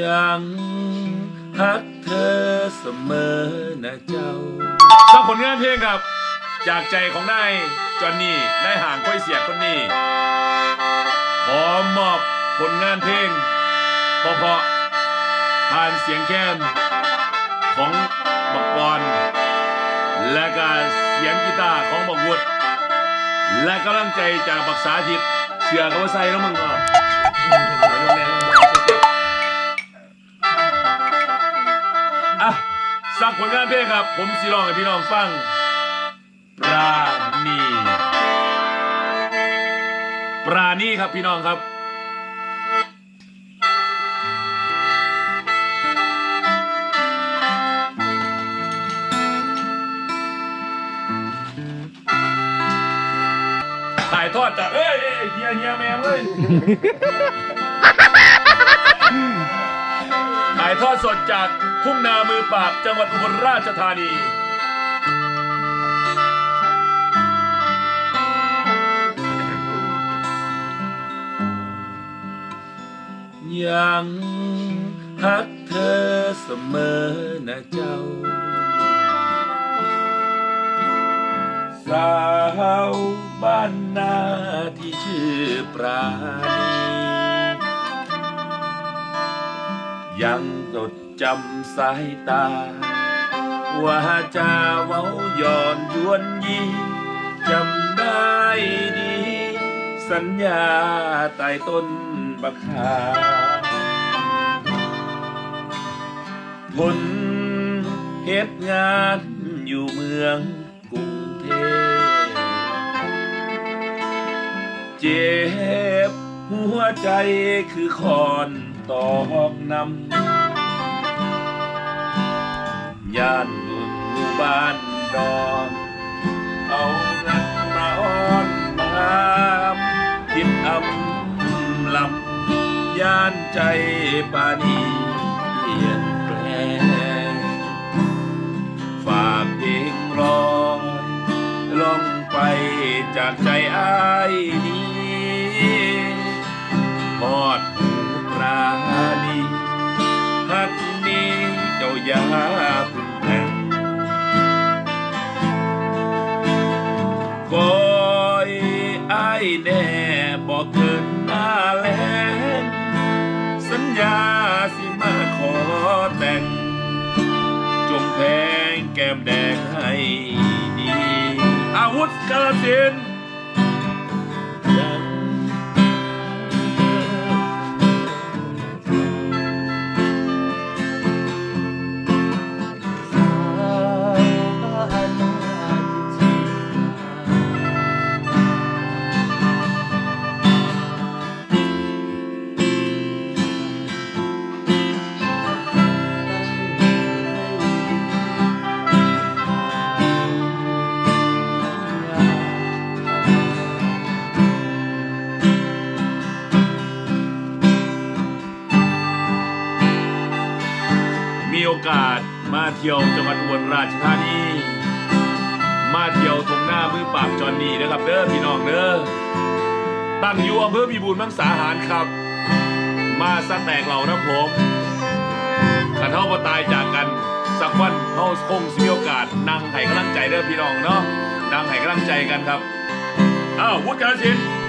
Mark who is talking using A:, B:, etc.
A: ยังฮักเธอเสมอนะเจ้า
B: สร้างผลงานเพลงครับ จากใจของนายจอนนี่นายห่างค่อยเสียคนนี้ ขอมอบผลงานเพลงเพราะๆผ่านเสียงแค้นของบักบอลและก็เสียงกีตาร์ของบักวุฒและกำลังใจจากบักสาธิตเชื่อเขาว่าใส่แล้วมึงก็อ่ สร้างผลงานเพลงครับ ผมสิร้องให้พี่น้องฟัง ปราณี ปราณีครับพี่น้องครับถ่ายทอดจากเอ้ยเอ้ยเฮียเฮียแมวเอ้ยายทอดสดจากทุ่งนามือปราบจังหวัดอุบลราชธานี
A: ยังฮักเธอเสมอนะเจ้า สาวบ้านนาที่ชื่อปราณี ยังจดจำสายตา ว่าจาเว้าย้อนยวนยีจำได้ดี สัญญาใต้ต้นบักขาทนเฮ็ดงานอยู่เมืองกรุงเทพเจ็ หัวใจคือคอนตอกนำย่านดุนบ้านดอนเอาเงินมาอ้อนมาคิดอำลำย่านใจปานีเปลี่ยนแปลงฝากเพลงรอยลงไปจากใจอ้ายนี้ อดหูปราณีฮักนี้เจ้าอยาเพึ่งแพ่งคอยไอ้แน่บอกเกินหน้าแลงสัญญาสิมาขอแต่ง จงแพงแก้มแดงให้ดี อาวุธกาลสิน อกาสมาเที่ยวจังหวัดอุบลราชธานี มาเที่ยวทงหน้ามือปาบจอนนี่นะครับเด้อพี่น้องเด้อตั้งอยู่อำเภอมีบูรณ์มังสาหารครับ มาสแตกเหล่านะผมขันเท่ามาตายจากกันสักวันเท่าคงสิมีโอกาสนั่งให้กำลังใจเด้อพี่น้องเนาะนั่งให้กำลังใจกันครับอ้าววุฒิการศิลป์